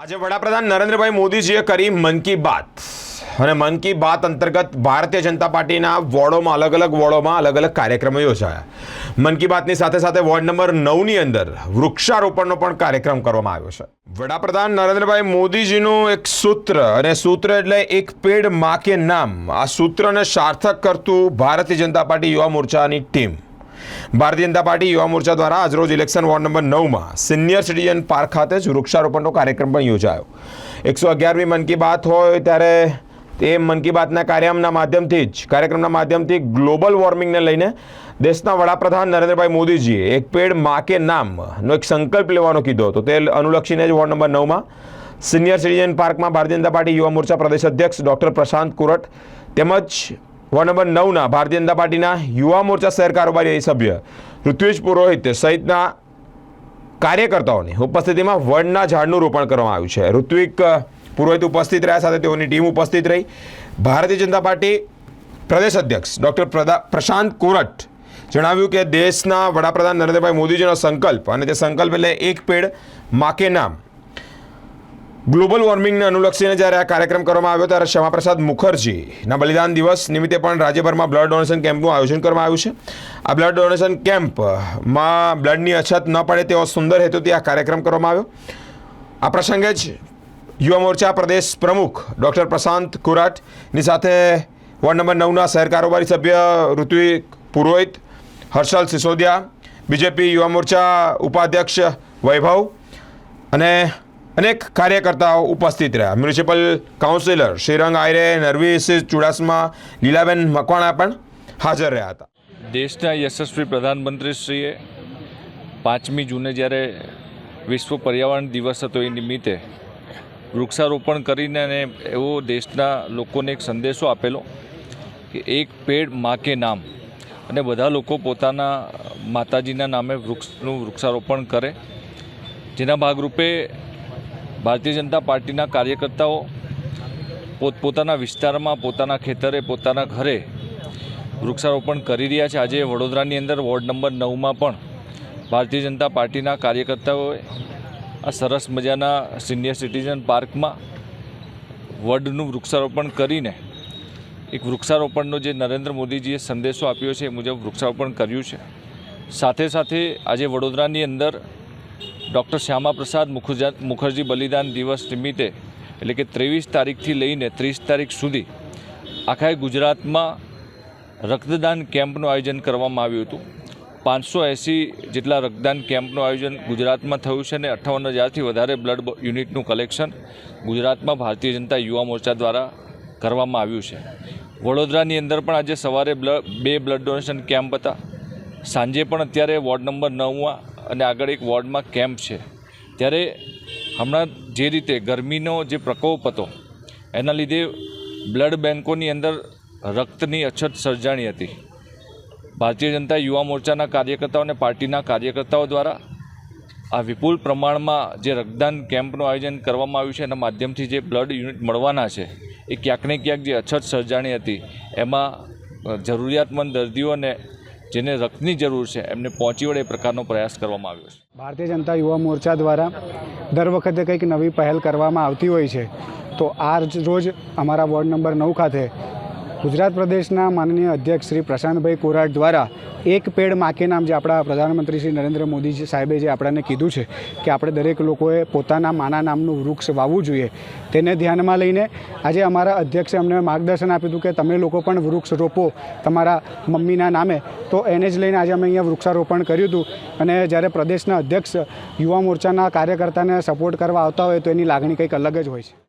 આજે વડાપ્રધાન નરેન્દ્રભાઈ મોદીજીએ કરી મન કી બાત. અને મન કી બાત અંતર્ગત ભારતીય જનતા પાર્ટીના વોર્ડોમાં અલગ અલગ વોર્ડોમાં અલગ અલગ કાર્યક્રમો યોજાયા. મન કી બાતની સાથે સાથે વોર્ડ નંબર નવની અંદર વૃક્ષારોપણનો પણ કાર્યક્રમ કરવામાં આવ્યો છે. વડાપ્રધાન નરેન્દ્રભાઈ મોદીજીનું એક સૂત્ર, અને સૂત્ર એટલે એક પેડ મા કે નામ. આ સૂત્રને સાર્થક કરતું ભારતીય જનતા પાર્ટી યુવા મોરચાની ટીમ. ભારતીય જનતા પાર્ટી યુવા મોરચા દ્વારા આજરોજ ઇલેક્શન વોર્ડ નંબર નવમાં સિનિયર સિટીઝન પાર્ક ખાતે જ વૃક્ષારોપણનો કાર્યક્રમ પણ યોજાયો. એકસો અગિયારમી મન કી બાત હોય ત્યારે એ મન કી બાતના કાર્યક્રમના માધ્યમથી જ, કાર્યક્રમના માધ્યમથી ગ્લોબલ વોર્મિંગને લઈને દેશના વડાપ્રધાન નરેન્દ્રભાઈ મોદીજીએ એક પેડ મા કે નામનો એક સંકલ્પ લેવાનો કીધો હતો. તે અનુલક્ષીને જ વોર્ડ નંબર નવમાં સિનિયર સિટીઝન પાર્કમાં ભારતીય જનતા પાર્ટી યુવા મોરચા પ્રદેશ અધ્યક્ષ ડૉક્ટર પ્રશાંત કુરટ તેમજ વોર્ડ નંબર નવના ભારતીય જનતા પાર્ટીના યુવા મોરચા શહેર કારોબારી સભ્ય ઋત્વિજ પુરોહિત સહિતના કાર્યકર્તાઓની ઉપસ્થિતિમાં વડના ઝાડનું રોપણ કરવામાં આવ્યું છે. ઋત્વિક પુરોહિત ઉપસ્થિત રહ્યા સાથે તેઓની ટીમ ઉપસ્થિત રહી. ભારતીય જનતા પાર્ટી પ્રદેશ અધ્યક્ષ ડૉક્ટર પ્રશાંત કોરટ જણાવ્યું કે દેશના વડાપ્રધાન નરેન્દ્રભાઈ મોદીજીનો સંકલ્પ અને તે સંકલ્પ એટલે એક પેડ, માકે નામ. ગ્લોબલ વોર્મિંગને અનુલક્ષીને જ્યારે આ કાર્યક્રમ કરવામાં આવ્યો ત્યારે શ્યામાપ્રસાદ મુખર્જીના બલિદાન દિવસ નિમિત્તે પણ રાજ્યભરમાં બ્લડ ડોનેશન કેમ્પનું આયોજન કરવામાં આવ્યું છે. આ બ્લડ ડોનેશન કેમ્પમાં બ્લડની અછત ન પડે તેવો સુંદર હેતુથી આ કાર્યક્રમ કરવામાં આવ્યો. આ પ્રસંગે જ યુવા મોરચા પ્રદેશ પ્રમુખ ડૉક્ટર પ્રશાંત કુરાટની સાથે વોર્ડ નંબર નવના શહેર કારોબારી સભ્ય ઋત્વિક પુરોહિત, હર્ષલ સિસોદિયા, બીજેપી યુવા મોરચા ઉપાધ્યક્ષ વૈભવ અને અનેક કાર્યકર્તાઓ ઉપસ્થિત રહ્યા. મ્યુનિસિપલ કાઉન્સિલર શ્રીરંગ આયરે નરવી ચુડાસમા, લીલાબેન મકવાણા પણ હાજર રહ્યા હતા. દેશના યશસ્વી પ્રધાનમંત્રીશ્રીએ પાંચમી જૂને જ્યારે વિશ્વ પર્યાવરણ દિવસ હતો એ નિમિત્તે વૃક્ષારોપણ કરીને અને એવો દેશના લોકોને એક સંદેશો આપેલો કે એક પેડ મા કે નામ અને બધા લોકો પોતાના માતાજીના નામે વૃક્ષનું વૃક્ષારોપણ કરે. જેના ભાગરૂપે ભારતીય જનતા પાર્ટીના કાર્યકર્તાઓ પોતપોતાના વિસ્તારમાં, પોતાના ખેતરે, પોતાના ઘરે વૃક્ષારોપણ કરી રહ્યા છે. આજે વડોદરાની અંદર વોર્ડ નંબર નવમાં પણ ભારતીય જનતા પાર્ટીના કાર્યકર્તાઓએ આ સરસ મજાના સિનિયર સિટીઝન પાર્કમાં વડનું વૃક્ષારોપણ કરીને એક વૃક્ષારોપણનો જે નરેન્દ્ર મોદીજીએ સંદેશો આપ્યો છે એ મુજબ વૃક્ષારોપણ કર્યું છે. સાથે સાથે આજે વડોદરાની અંદર ડૉક્ટર શ્યામાપ્રસાદ મુખર્જા મુખર્જી બલિદાન દિવસ નિમિત્તે, એટલે કે ત્રેવીસ તારીખથી લઈને ત્રીસ તારીખ સુધી, આખા ગુજરાતમાં રક્તદાન કેમ્પનું આયોજન કરવામાં આવ્યું હતું. પાંચસો એંસી જેટલા રક્તદાન કેમ્પનું આયોજન ગુજરાતમાં થયું છે અને અઠ્ઠાવન હજારથી વધારે બ્લડ યુનિટનું કલેક્શન ગુજરાતમાં ભારતીય જનતા યુવા મોરચા દ્વારા કરવામાં આવ્યું છે. વડોદરાની અંદર પણ આજે સવારે બ્લડ બે બ્લડ ડોનેશન કેમ્પ હતા. સાંજે પણ અત્યારે વોર્ડ નંબર નવમાં અને આગળ એક વોર્ડમાં કેમ્પ છે. ત્યારે હમણાં જે રીતે ગરમીનો જે પ્રકોપ હતો, એના લીધે બ્લડ બેન્કોની અંદર રક્તની અછત સર્જાણી હતી. ભારતીય જનતા યુવા મોરચાના કાર્યકર્તાઓ અને પાર્ટીના કાર્યકર્તાઓ દ્વારા આ વિપુલ પ્રમાણમાં જે રક્તદાન કેમ્પનું આયોજન કરવામાં આવ્યું છે, એના માધ્યમથી જે બ્લડ યુનિટ મળવાના છે, એ ક્યાંક ને ક્યાંક જે અછત સર્જાણી હતી. એમાં જરૂરિયાતમંદ દર્દીઓને જેને રક્તની જરૂર છે, એમને પહોંચી વળે એ પ્રકારનો પ્રયાસ કરવામાં આવ્યો છે. ભારતીય જનતા યુવા મોરચા દ્વારા દર વખતે કંઈક નવી પહેલ કરવામાં આવતી હોય છે. તો આ રોજ અમારા વોર્ડ નંબર નવ ખાતે ગુજરાત પ્રદેશના માનનીય અધ્યક્ષ શ્રી પ્રશાંતભાઈ કોરાટ દ્વારા એક પેડ માકે નામ જે આપણા પ્રધાનમંત્રી શ્રી નરેન્દ્ર મોદી સાહેબે જે આપણને કીધું છે કે આપણે દરેક લોકોએ પોતાના માના નામનું વૃક્ષ વાવવું જોઈએ, તેને ધ્યાનમાં લઈને આજે અમારા અધ્યક્ષે અમને માર્ગદર્શન આપ્યું હતું કે તમે લોકો પણ વૃક્ષ રોપો તમારા મમ્મીના નામે. તો એને જ લઈને આજે અમે અહીંયા વૃક્ષારોપણ કર્યું હતું અને જ્યારે પ્રદેશના અધ્યક્ષ યુવા મોરચાના કાર્યકર્તાને સપોર્ટ કરવા આવતા હોય તો એની લાગણી કંઈક અલગ જ હોય છે.